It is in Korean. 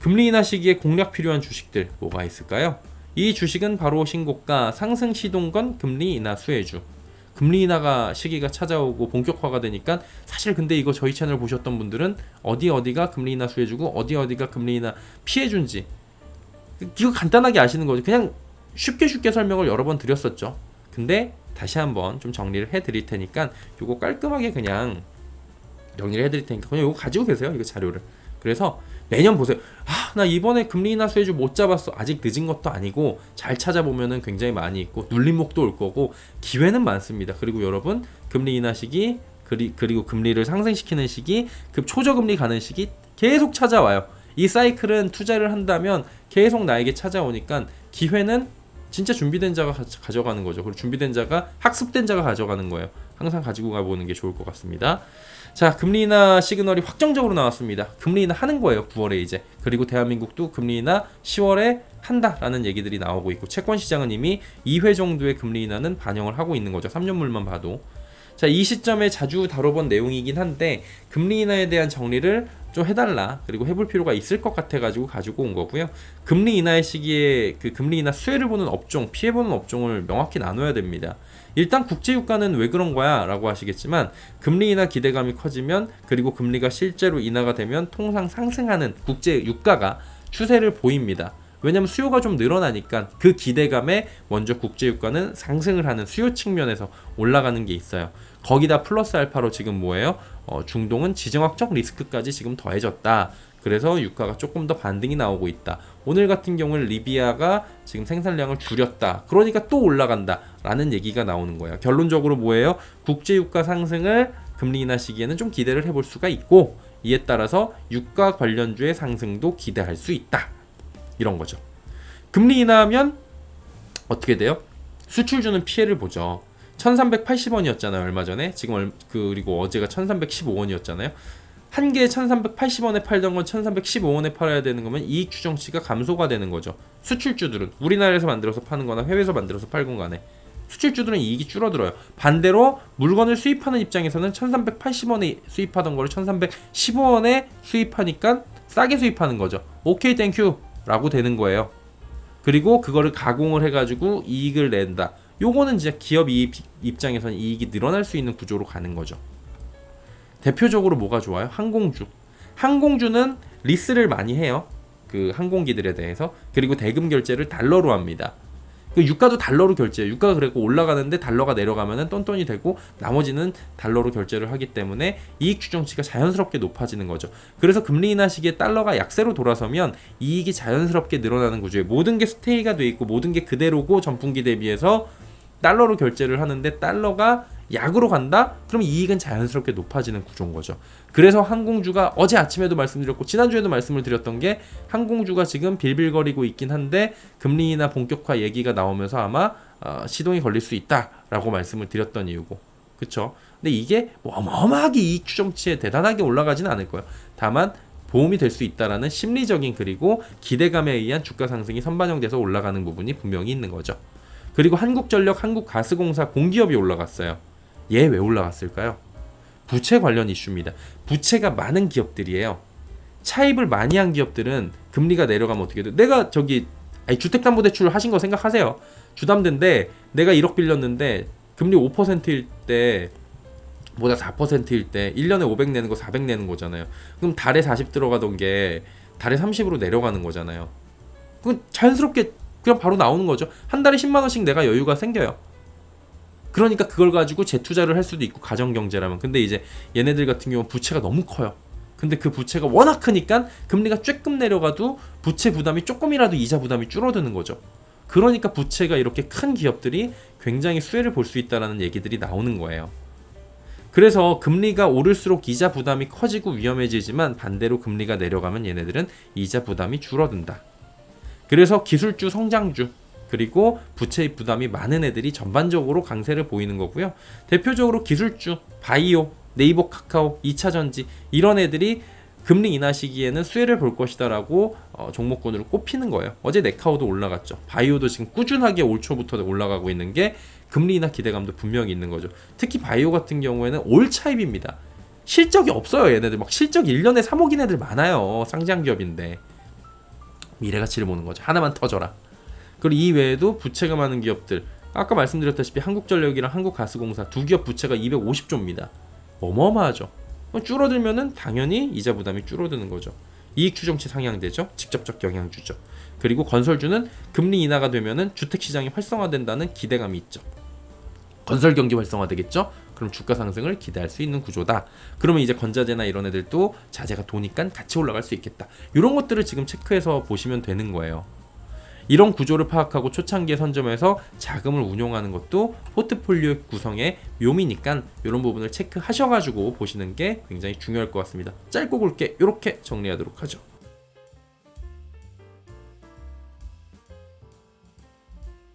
금리 인하 시기에 공략 필요한 주식들 뭐가 있을까요? 이 주식은 바로 신고가 상승 시동건 금리 인하 수혜주. 금리 인하가 시기가 찾아오고 본격화가 되니까 사실 근데 이거 저희 채널 보셨던 분들은 어디 어디가 금리 인하 수혜주고 어디 어디가 금리 인하 피해준지 이거 간단하게 아시는 거죠. 그냥 쉽게 쉽게 설명을 여러 번 드렸었죠. 근데 다시 한번 좀 정리를 해 드릴 테니까 요거 깔끔하게 그냥 정리를 해 드릴 테니까 그냥 요거 가지고 계세요. 이거 자료를. 그래서 매년 보세요. 아, 나 이번에 금리 인하 수혜주 못 잡았어. 아직 늦은 것도 아니고 잘 찾아보면은 굉장히 많이 있고 눌림목도 올 거고 기회는 많습니다. 그리고 여러분 금리 인하 시기 그리, 그리고 금리를 상승시키는 시기 급 초저금리 가는 시기 계속 찾아와요. 이 사이클은 투자를 한다면 계속 나에게 찾아오니까 기회는 진짜 준비된 자가 가- 가져가는 거죠. 그리고 준비된 자가 학습된 자가 가져가는 거예요. 항상 가지고 가보는 게 좋을 것 같습니다. 자, 금리 인하 시그널이 확정적으로 나왔습니다. 금리 인하 하는 거예요. 9월에 이제. 그리고 대한민국도 금리 인하 10월에 한다라는 얘기들이 나오고 있고 채권 시장은 이미 2회 정도의 금리 인하는 반영을 하고 있는 거죠. 3년물만 봐도. 자, 이 시점에 자주 다뤄본 내용이긴 한데 금리 인하에 대한 정리를 좀 해달라 그리고 해볼 필요가 있을 것 같아가지고 가지고 온 거고요. 금리 인하의 시기에 그 금리 인하 수혜를 보는 업종, 피해 보는 업종을 명확히 나눠야 됩니다. 일단 국제 유가는 왜 그런 거야 라고 하시겠지만 금리 인하 기대감이 커지면 그리고 금리가 실제로 인하가 되면 통상 상승하는 국제 유가가 추세를 보입니다. 왜냐면 수요가 좀 늘어나니까 그 기대감에 먼저 국제 유가는 상승을 하는 수요 측면에서 올라가는 게 있어요. 거기다 플러스 알파로 지금 뭐예요? 어, 중동은 지정학적 리스크까지 지금 더해졌다. 그래서 유가가 조금 더 반등이 나오고 있다. 오늘 같은 경우는 리비아가 지금 생산량을 줄였다. 그러니까 또 올라간다. 라는 얘기가 나오는 거예요. 결론적으로 뭐예요? 국제 유가 상승을 금리 인하 시기에는 좀 기대를 해볼 수가 있고 이에 따라서 유가 관련주의 상승도 기대할 수 있다. 이런 거죠. 금리 인하하면 어떻게 돼요? 수출주는 피해를 보죠. 1380원이었잖아요, 얼마 전에. 지금 얼, 그리고 어제가 1315원이었잖아요. 한 개에 1380원에 팔던 건 1315원에 팔아야 되는 거면 이익 추정치가 감소가 되는 거죠. 수출주들은 우리나라에서 만들어서 파는 거나 해외에서 만들어서 팔건 간에 수출주들은 이익이 줄어들어요. 반대로 물건을 수입하는 입장에서는 1380원에 수입하던 거를 1315원에 수입하니까 싸게 수입하는 거죠. 오케이 땡큐 라고 되는 거예요. 그리고 그거를 가공을 해가지고 이익을 낸다. 요거는 진짜 기업 입장에서는 이익이 늘어날 수 있는 구조로 가는 거죠. 대표적으로 뭐가 좋아요? 항공주. 항공주는 리스를 많이 해요. 그 항공기들에 대해서. 그리고 대금 결제를 달러로 합니다. 그 유가도 달러로 결제해요. 유가가 그래고 올라가는데 달러가 내려가면은 똔똔이 되고 나머지는 달러로 결제를 하기 때문에 이익 추정치가 자연스럽게 높아지는 거죠. 그래서 금리 인하 시기에 달러가 약세로 돌아서면 이익이 자연스럽게 늘어나는 구조에 모든 게 스테이가 돼 있고 모든 게 그대로고 전분기 대비해서 달러로 결제를 하는데 달러가 약으로 간다? 그럼 이익은 자연스럽게 높아지는 구조인 거죠. 그래서 항공주가 어제 아침에도 말씀드렸고 지난주에도 말씀을 드렸던 게 항공주가 지금 빌빌거리고 있긴 한데 금리 인하 본격화 얘기가 나오면서 아마 어, 시동이 걸릴 수 있다라고 말씀을 드렸던 이유고. 그쵸? 근데 이게 뭐 어마어마하게 이익 추정치에 대단하게 올라가지는 않을 거예요. 다만 보험이 될 수 있다라는 심리적인 그리고 기대감에 의한 주가 상승이 선반영돼서 올라가는 부분이 분명히 있는 거죠. 그리고 한국전력, 한국가스공사 공기업이 올라갔어요. 얘 왜 올라갔을까요? 부채 관련 이슈입니다. 부채가 많은 기업들이에요. 차입을 많이 한 기업들은 금리가 내려가면 어떻게 돼? 내가 저기 아니, 주택담보대출 하신 거 생각하세요. 주담대인데 내가 1억 빌렸는데 금리 5%일 때 보다 4%일 때 1년에 500 내는 거 400 내는 거잖아요. 그럼 달에 40 들어가던 게 달에 30으로 내려가는 거잖아요. 그건 자연스럽게 그냥 바로 나오는 거죠. 한 달에 10만 원씩 내가 여유가 생겨요. 그러니까 그걸 가지고 재투자를 할 수도 있고 가정 경제라면. 근데 이제 얘네들 같은 경우 는 부채가 너무 커요. 근데 그 부채가 워낙 크니까 금리가 쬐끔 내려가도 부채 부담이 조금이라도 이자 부담이 줄어드는 거죠. 그러니까 부채가 이렇게 큰 기업들이 굉장히 수혜를 볼 수 있다라는 얘기들이 나오는 거예요. 그래서 금리가 오를수록 이자 부담이 커지고 위험해지지만 반대로 금리가 내려가면 얘네들은 이자 부담이 줄어든다. 그래서 기술주 성장주 그리고 부채 부담이 많은 애들이 전반적으로 강세를 보이는 거고요. 대표적으로 기술주, 바이오, 네이버 카카오, 2차 전지 이런 애들이 금리 인하 시기에는 수혜를 볼 것이다라고 어, 종목군으로 꼽히는 거예요. 어제 네카오도 올라갔죠. 바이오도 지금 꾸준하게 올 초부터 올라가고 있는 게 금리 인하 기대감도 분명히 있는 거죠. 특히 바이오 같은 경우에는 올 차입입니다. 실적이 없어요, 얘네들. 막 실적 1년에 3억인 애들 많아요. 상장 기업인데. 미래 가치를 보는 거죠. 하나만 터져라. 그리고 이 외에도 부채가 많은 기업들 아까 말씀드렸다시피 한국전력이랑 한국가스공사 두 기업 부채가 250조입니다. 어마어마하죠. 줄어들면은 당연히 이자 부담이 줄어드는 거죠. 이익 추정치 상향되죠. 직접적 영향 주죠. 그리고 건설주는 금리 인하가 되면은 주택 시장이 활성화된다는 기대감이 있죠. 건설 경기 활성화되겠죠? 그럼 주가 상승을 기대할 수 있는 구조다. 그러면 이제 건자재나 이런 애들도 자재가 도니까 같이 올라갈 수 있겠다. 이런 것들을 지금 체크해서 보시면 되는 거예요. 이런 구조를 파악하고 초창기에 선점해서 자금을 운용하는 것도 포트폴리오 구성의 묘미니까 이런 부분을 체크하셔가지고 보시는 게 굉장히 중요할 것 같습니다. 짧고 굵게 이렇게 정리하도록 하죠.